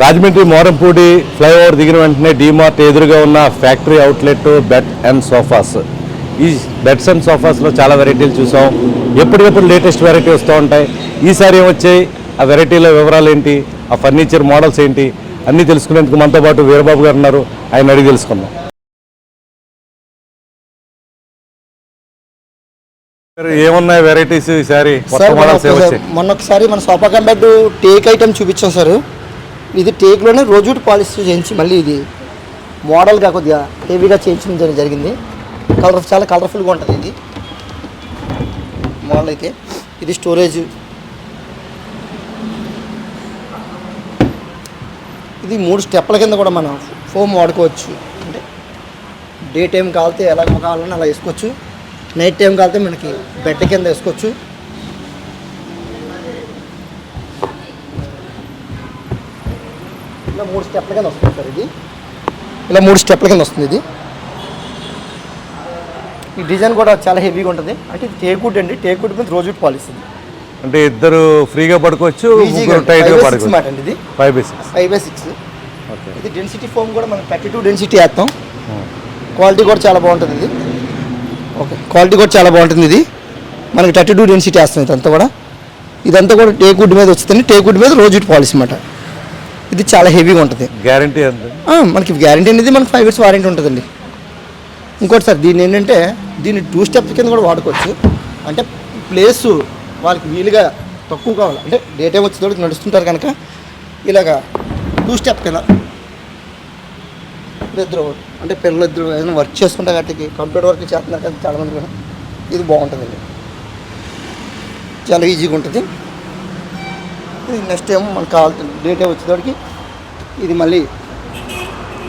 Rajahmundry Morampudi flyover దిగిన వెంటనే డీమార్ట్ ఎదురుగా ఉన్న factory outlet bed and sofas. ఈ బెడ్స్ అండ్ సోఫాస్లో చాలా వెరైటీలు చూసాం. ఎప్పటికప్పుడు లేటెస్ట్ వెరైటీ వస్తూ ఉంటాయి. ఈసారి ఏమొచ్చాయి? ఆ వెరైటీల వివరాలు ఏంటి ఆ ఫర్నిచర్ మోడల్స్ ఏంటి? అన్నీ తెలుసుకునేందుకు మనతో పాటు వీరబాబు గారు ఉన్నారు. ఆయన అడిగి తెలుసుకుందాం. ఏమున్నాయి వెరైటీస్ ఈసారి? మొన్న మోడల్స్ ఒకసారి- మన sofa cum bed teak item చూపించాం సార్. ఇది టేక్లోనే రోజుట్ పాలిష్ చేయించి మళ్ళీ ఇది మోడల్గా కొద్దిగా హెవీగా చేయించడం జరిగింది. కలర్ చాలా కలర్ఫుల్గా ఉంటుంది ఇది. మోడల్ అయితే ఇది స్టోరేజ్. ఇది మూడు స్టెప్ల కింద కూడా మనం ఫోమ్ వాడుకోవచ్చు. అంటే డే టైం కాలితే ఎలా కావాలన్నా అలా వేసుకోవచ్చు. నైట్ టైం కాలితే మనకి బెడ్ కింద వేసుకోవచ్చు. ఇలా మూడు స్టెప్ల కింద వస్తుంది సార్ ఇది. ఇలా మూడు స్టెప్ల కింద వస్తుంది ఇది. ఈ డిజైన్ కూడా చాలా హెవీగా ఉంటుంది. అంటే ఇది టేకుడ్ అండి. టేకుడ్ మీద రోజు పాలిస్ ఇది అంటే ఇద్దరు ఫ్రీగా పడుకోవచ్చు ఇది. Five by six five by six okay ఇది డెన్సిటీ ఫోమ్ కూడా మనం థర్టీ టూ డెన్సిటీ వేస్తాం క్వాలిటీ కూడా చాలా బాగుంటుంది ఇది. ఓకే క్వాలిటీ కూడా చాలా బాగుంటుంది ఇది. మనకి థర్టీ టూ డెన్సిటీ వేస్తాం ఇదంతా కూడా. ఇదంతా కూడా టేక్ వుడ్ మీద వచ్చింది టేక్ వుడ్ మీద రోజు పాలిస్ అన్నమాట ఇది చాలా హెవీగా ఉంటుంది. గ్యారంటీ మనకి గ్యారంటీ అనేది మనకి ఫైవ్ ఇయర్స్ వారంటీ ఉంటుందండి. ఇంకోటి సార్ దీన్ని ఏంటంటే దీన్ని టూ స్టెప్స్ కింద కూడా వాడుకోవచ్చు. అంటే ప్లేస్ వాళ్ళకి వీలుగా తక్కువ కావాలి. అంటే డే టైం వచ్చేటప్పుడు నడుస్తుంటారు కనుక ఇలాగా టూ స్టెప్ కింద. ఇద్దరు అంటే పిల్లలు ఇద్దరు ఏదైనా వర్క్ చేసుకుంటే గట్టికి కంప్యూటర్ వర్క్ చేస్తున్నారు కదా చాలామంది కూడా. ఇది బాగుంటుందండి. చాలా ఈజీగా ఉంటుంది. ఇది నెక్స్ట్ ఏమో మనకు కావాల్సిన డే టైం వచ్చేటప్పటికి ఇది మళ్ళీ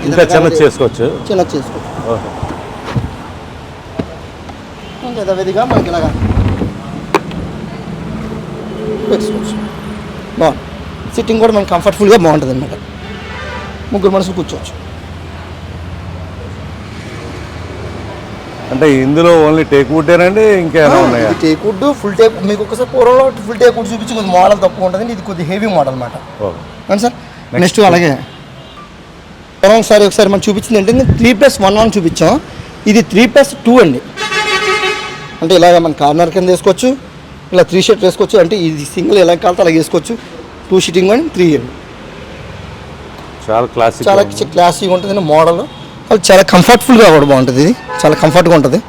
ఇంకా చిన్న చేసుకోవచ్చు? చిన్న చేసుకోవచ్చు. ఇంకా యథావిధిగా మనకి ఇలాగా పెట్టుకోవచ్చు. బాగుంది. సిట్టింగ్ కూడా మనకి కంఫర్టబుల్గా బాగుంటుంది అనమాట ముగ్గురు మనుషులు కూర్చోవచ్చు. అంటే ఇందులో ఓన్లీ టేక్ వుడ్డేనండి ఇంకేమైనా ఉన్నాయా? టేక్ వుడ్ ఫుల్ టేక్ మీకు ఒకసారి పూర్వంలో ఫుల్ టేక్ వుడ్ చూపించి కొద్ది మోడల్ తక్కువ ఉంటుంది. ఇది కొద్ది హెవీ మోడల్ అనమాట సార్? నెక్స్ట్ అలాగే. పూర్వం ఒకసారి ఒకసారి మనం చూపించింది ఏంటంటే త్రీ ప్లస్ వన్ వన్ చూపించాం. ఇది త్రీ ప్లస్ టూ అండి. అంటే ఇలాగ మన కార్నర్ కింద వేసుకోవచ్చు ఇలా త్రీ షర్ట్ వేసుకోవచ్చు అంటే ఇది సింగిల్ ఎలా కాలితే అలా వేసుకోవచ్చు. టూ షీటింగ్ అని త్రీ అండి. చాలా క్లాసిక్ చాలా క్లాసీగా ఉంటుంది మోడల్ అది చాలా కంఫర్టబుల్గా కూడా బాగుంటుంది ఇది. చాలా కంఫర్ట్గా ఉంటుంది.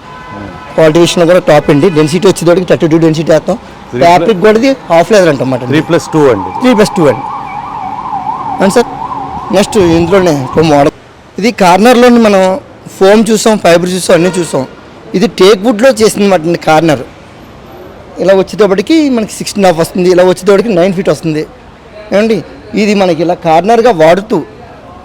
క్వాలిటీ విషయంలో కూడా టాప్ అండి. డెన్సిటీ వచ్చేటోడికి థర్టీ టూ డెన్సిటీ వేస్తాం ఫ్యాబ్రిక్ కూడా హాఫ్ లెదర్ అంటమాట త్రీ ప్లస్ టూ అండి. త్రీ ప్లస్ టూ అండి. అండ్ సార్ నెక్స్ట్ ఇందులోనే ఇంకో మోడల్ ఇది కార్నర్లో మనం ఫోమ్ చూసాం ఫైబర్ చూసాం అన్నీ చూసాం ఇది టేక్ వుడ్లో చేసింది మాట కార్నర్ ఇలా వచ్చేటప్పటికి మనకి సిక్స్టీన్ హాఫ్ వస్తుంది. ఇలా వచ్చేటప్పటికి నైన్ ఫీట్ వస్తుంది. ఏమండి? ఇది మనకి ఇలా కార్నర్గా వాడుతూ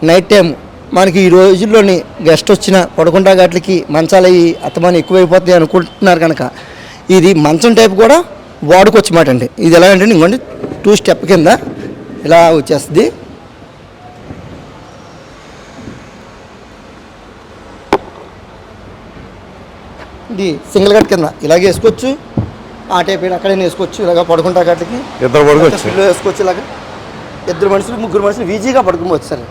నైట్ టైం మనకి ఈ రోజుల్లోని గెస్ట్ వచ్చిన పడుకుంటా గట్లకి మంచాలు అయ్యి అత్తమాని ఎక్కువైపోతాయి అనుకుంటున్నారు కనుక. ఇది మంచం టైప్ కూడా వాడుకోవచ్చు మాట అండి ఇది ఎలా అంటే ఇంకోండి టూ స్టెప్ కింద ఇలా వచ్చేస్తుంది. ఇది సింగిల్ కట్ కింద ఇలాగే వేసుకోవచ్చు. ఆ టైప్ అక్కడైనా వేసుకోవచ్చు. ఇలాగ పడుకుంటా గట్లకి ఇద్దరు పడుకోవచ్చు. వేసుకోవచ్చు ఇలాగ. ఇద్దరు మనుషులు ముగ్గురు మనుషులు ఈజీగా పడుకోవచ్చు సార్.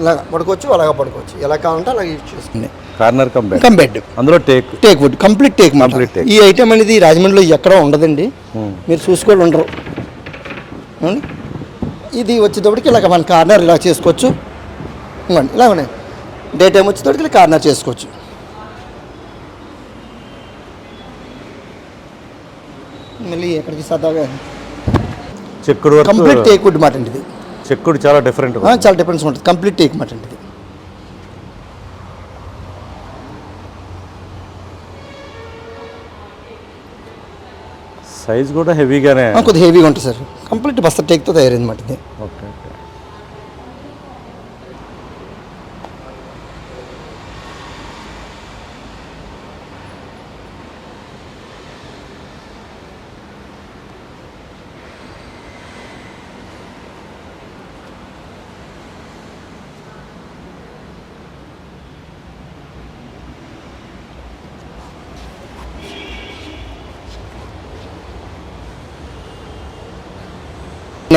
ఇలాగ పడుకోవచ్చు అలాగ పడుకోవచ్చు. ఎలా కావాలంటే అలాగ యూజ్ చేసుకోండి. కార్నర్ కమ్ కమ్ బెడ్ అందులో teak teak wood complete teak teak. ఈ ఐటమ్ అనేది రాజమండ్రిలో ఎక్కడ ఉండదండి. Hmm. మీరు చూసుకోవాలి ఉండరు? ఇది వచ్చేటప్పటికి ఇలాగ మన కార్నర్ ఇలా చేసుకోవచ్చు. ఇవ్వండి ఇలా ఉన్నాయి. డే టైం వచ్చేటప్పటికి ఇలా కార్నర్ చేసుకోవచ్చు. మళ్ళీ ఎక్కడికి సరదాగా చెక్కుడు కంప్లీట్ టేక్ వుడ్ మాట అండి ఇది. చెక్కుడు చాలా డిఫరెంట్ చాలా డిఫరెన్స్ ఉంటుంది. కంప్లీట్ టేక్ మాట అండి ఇది. సైజ్ కూడా హెవీగానే కొద్దిగా హెవీగా ఉంటుంది సార్. కంప్లీట్ బస్తా టేక్తో తయారైంది మాట ఇది. Okay.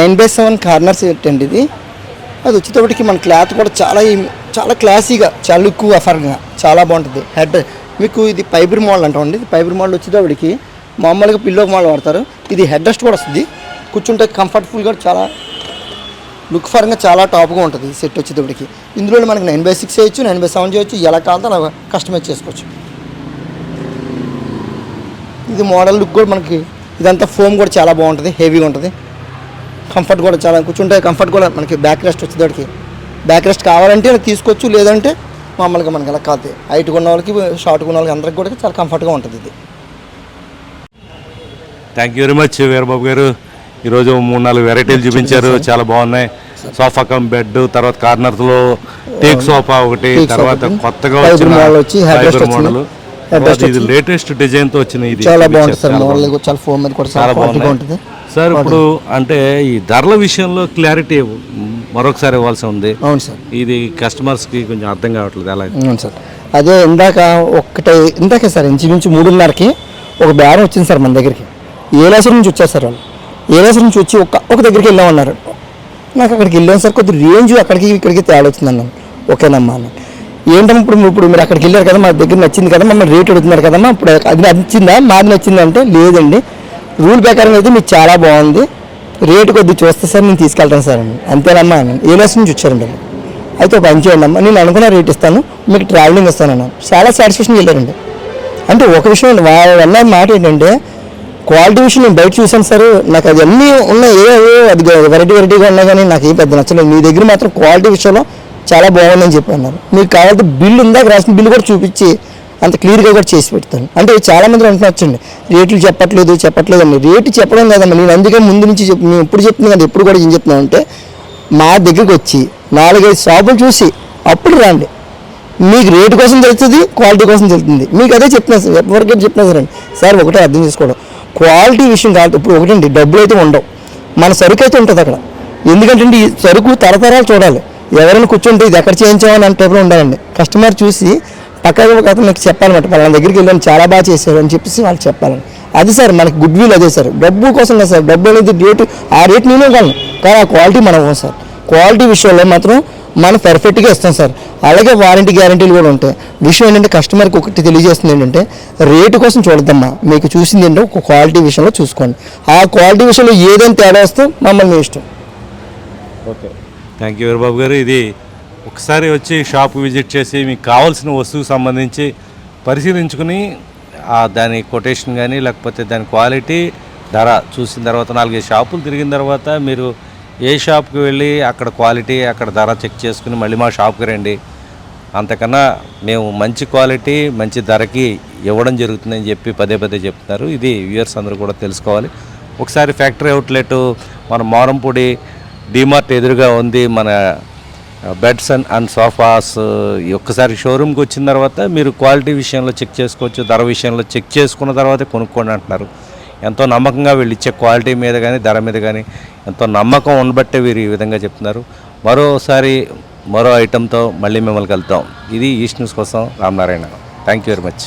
Nine by seven corner set అండి ఇది? అది వచ్చేటప్పటికి మన క్లాత్ కూడా చాలా చాలా క్లాసీగా చాలా లుక్ అఫర్గా చాలా బాగుంటుంది. హెడ్ మీకు ఇది ఫైబర్ మోడల్ అంటామండి ఇది ఫైబర్ మోడల్ వచ్చేటప్పటికి మామూలుగా పిల్లో మోడల్ వాడతారు. ఇది హెడ్ రెస్ట్ కూడా వస్తుంది. కూర్చుంటే కంఫర్టబుల్గా చాలా లుక్ పరంగా చాలా టాప్గా ఉంటుంది ఈ సెట్ వచ్చేటప్పటికి. ఇందులో మనకి నైన్ బై సిక్స్ చేయొచ్చు నైన్ బై సెవెన్ చేయొచ్చు. ఎలా కావాలంటే అలా కస్టమైజ్ చేసుకోవచ్చు. ఇది మోడల్ లుక్ కూడా మనకి ఇదంతా ఫోమ్ కూడా చాలా బాగుంటుంది హెవీగా ఉంటుంది. కంఫర్ట్ కూడా చాలా కూర్చుంటే కంఫర్ట్ కూడా మనకి బ్యాక్ రెస్ట్ వచ్చేదానికి బ్యాక్ రెస్ట్ కావాలంటే తీసుకోవచ్చు లేదంటే మామూలుగా మనకి ఎలా కాదు. హైట్ ఉన్న వాళ్ళకి షార్ట్ ఉన్న వాళ్ళకి అందరికి కూడా చాలా కంఫర్ట్గా ఉంటుంది ఇది. Thank you very much Veerababu గారు. ఈరోజు మూడు నాలుగు వెరైటీలు చూపించారు. చాలా బాగున్నాయి. సోఫా కమ్ బెడ్ తర్వాత కార్నర్లో టేక్ సోఫా ఒకటి తర్వాత. కొత్తగా వచ్చిన వచ్చి, తర్వాత ఇది. లేటెస్ట్ డిజైన్తో వచ్చిన ఇది చాలా. బాగుంటుంది సార్ చాలా మోడల్. కూడా చాలా మీద కూడా ఉంటుంది. సార్ ఇప్పుడు అంటే ఈ ధరల విషయంలో క్లారిటీ మరొకసారి ఇవ్వాల్సి ఉంది. అవును సార్. ఇది కస్టమర్స్కి కొంచెం అర్థం కావట్లేదు అలా అవును సార్. అదే ఇందాక ఒక్కటే ఇందాకే సార్ ఇంచుమించు మూడున్నరకి ఒక బేరం వచ్చింది సార్ మన దగ్గరికి. ఏలాసరి నుంచి వచ్చారు సార్ వాళ్ళు. ఏలాసరి నుంచి వచ్చి ఒక ఒక దగ్గరికి వెళ్ళామన్నారు. నాకు అక్కడికి వెళ్ళాను సార్ కొద్ది రేంజ్ అక్కడికి ఇక్కడికి తేడా వచ్చింది అన్నాను. ఓకేనమ్మా అన్నాను. ఏంటమ్మా ఇప్పుడు ఇప్పుడు మీరు అక్కడికి వెళ్ళారు కదా మా దగ్గర నచ్చింది కదా మమ్మల్ని రేట్ అడుగుతున్నారు కదమ్మా ఇప్పుడు అది నచ్చిందా మాది నచ్చిందా అంటే లేదండి. రూల్ ప్రకారం అయితే మీకు చాలా బాగుంది. రేటు కొద్ది చూస్తే సార్ నేను తీసుకెళ్తాను సార్. అండి అంతేనమ్మా అన్నాను లెస్ నుంచి వచ్చారండి అయితే ఒక పని చేయండి అమ్మా. నేను అనుకున్న రేట్ ఇస్తాను. మీకు ట్రావెలింగ్ ఇస్తాను చాలా సాటిస్ఫాక్షన్ వెళ్ళారండి అంటే ఒక విషయం వాళ్ళ వాళ్ళు మాట ఏంటంటే క్వాలిటీ విషయం నేను బయట చూశాను సార్. నాకు అది అన్నీ ఉన్నాయి. ఏ ఏ అది వెరైటీ వెరైటీగా ఉన్నా కానీ నాకు ఏం పెద్ద నచ్చలేదు. మీ దగ్గర మాత్రం క్వాలిటీ విషయంలో చాలా బాగుందని చెప్పి అన్నారు. మీకు కావాలంటే బిల్లు ఉందా? రాసిన బిల్లు కూడా చూపించి అంత క్లియర్గా కూడా చేసి పెడతాను. అంటే చాలా మంది అంటున్నచ్చండి రేట్లు చెప్పట్లేదు చెప్పట్లేదు అండి రేటు చెప్పడం కదమ్మా నేను అందుకే ముందు నుంచి చెప్పి మేము ఎప్పుడు చెప్తున్నాను కదా ఎప్పుడు కూడా ఏం చెప్తున్నాను అంటే మా దగ్గరికి వచ్చి నాలుగైదు షాపులు చూసి అప్పుడు రండి. మీకు రేటు కోసం తెలుస్తుంది క్వాలిటీ కోసం తెలుస్తుంది. మీకు అదే చెప్తున్నా సార్ ఎవరికైతే చెప్తున్నా సరే సార్ ఒకటే అర్థం చేసుకోవడం. క్వాలిటీ విషయం కాదు ఇప్పుడు ఒకటండి డబ్బులు అయితే ఉండవు. మన సరుకు అయితే ఉంటుంది అక్కడ. ఎందుకంటే ఈ సరుకు తరతరాలు చూడాలి. ఎవరైనా కూర్చుంటే ఇది ఎక్కడ చేయించామని అంటే ఉండాలండి. కస్టమర్ చూసి పక్కన ఒక అతను నాకు చెప్పాలన్నమాట వాళ్ళ దగ్గరికి వెళ్ళాను చాలా బాగా చేశారు అని చెప్పేసి వాళ్ళు చెప్పాలని. అది సార్ మనకి గుడ్ విల్ అదే సార్. డబ్బు కోసం కదా సార్ డబ్బు అనేది రేటు ఆ రేట్ నేనే కాను కానీ ఆ క్వాలిటీ మనం సార్. క్వాలిటీ విషయంలో మాత్రం మనం పర్ఫెక్ట్గా ఇస్తాం సార్. అలాగే వారంటీ గ్యారంటీలు కూడా ఉంటాయి. విషయం ఏంటంటే కస్టమర్కి ఒకటి తెలియజేస్తుంది ఏంటంటే రేటు కోసం చూడద్దమ్మా. మీకు చూసింది ఏంటో ఒక క్వాలిటీ విషయంలో చూసుకోండి. ఆ క్వాలిటీ విషయంలో ఏదైనా తేడా వస్తే మమ్మల్ని ఇష్టం. ఓకే థ్యాంక్ యూ బాబు గారు. ఇది ఒకసారి వచ్చి షాప్ విజిట్ చేసి మీకు కావాల్సిన వస్తువుకు సంబంధించి పరిశీలించుకుని దాని కొటేషన్ కానీ లేకపోతే దాని క్వాలిటీ ధర చూసిన తర్వాత నాలుగైదు షాపులు తిరిగిన తర్వాత మీరు ఏ షాప్కి వెళ్ళి అక్కడ క్వాలిటీ అక్కడ ధర చెక్ చేసుకుని మళ్ళీ మా షాప్కి రండి. అంతకన్నా మేము మంచి క్వాలిటీ మంచి ధరకి ఇవ్వడం జరుగుతుందని చెప్పి పదే పదే చెప్తున్నారు. ఇది వ్యూయర్స్ అందరూ కూడా తెలుసుకోవాలి. ఒకసారి ఫ్యాక్టరీ అవుట్లెట్ మన మారంపూడి డిమార్ట్ ఎదురుగా ఉంది మన బెడ్స్ అండ్ అండ్ సోఫాస్ ఒక్కసారి షోరూమ్కి వచ్చిన తర్వాత మీరు క్వాలిటీ విషయంలో చెక్ చేసుకోవచ్చు ధర విషయంలో చెక్ చేసుకున్న తర్వాతే కొనుక్కోండి అంటున్నారు. ఎంతో నమ్మకంగా వీళ్ళు ఇచ్చే క్వాలిటీ మీద కానీ ధర మీద కానీ ఎంతో నమ్మకం ఉండబట్టే వీరు ఈ విధంగా చెప్తున్నారు. మరోసారి మరో ఐటెంతో మళ్ళీ మిమ్మల్ని కలుద్దాం. ఇది ఈస్ట్ న్యూస్ కోసం Ramanarayana thank you very much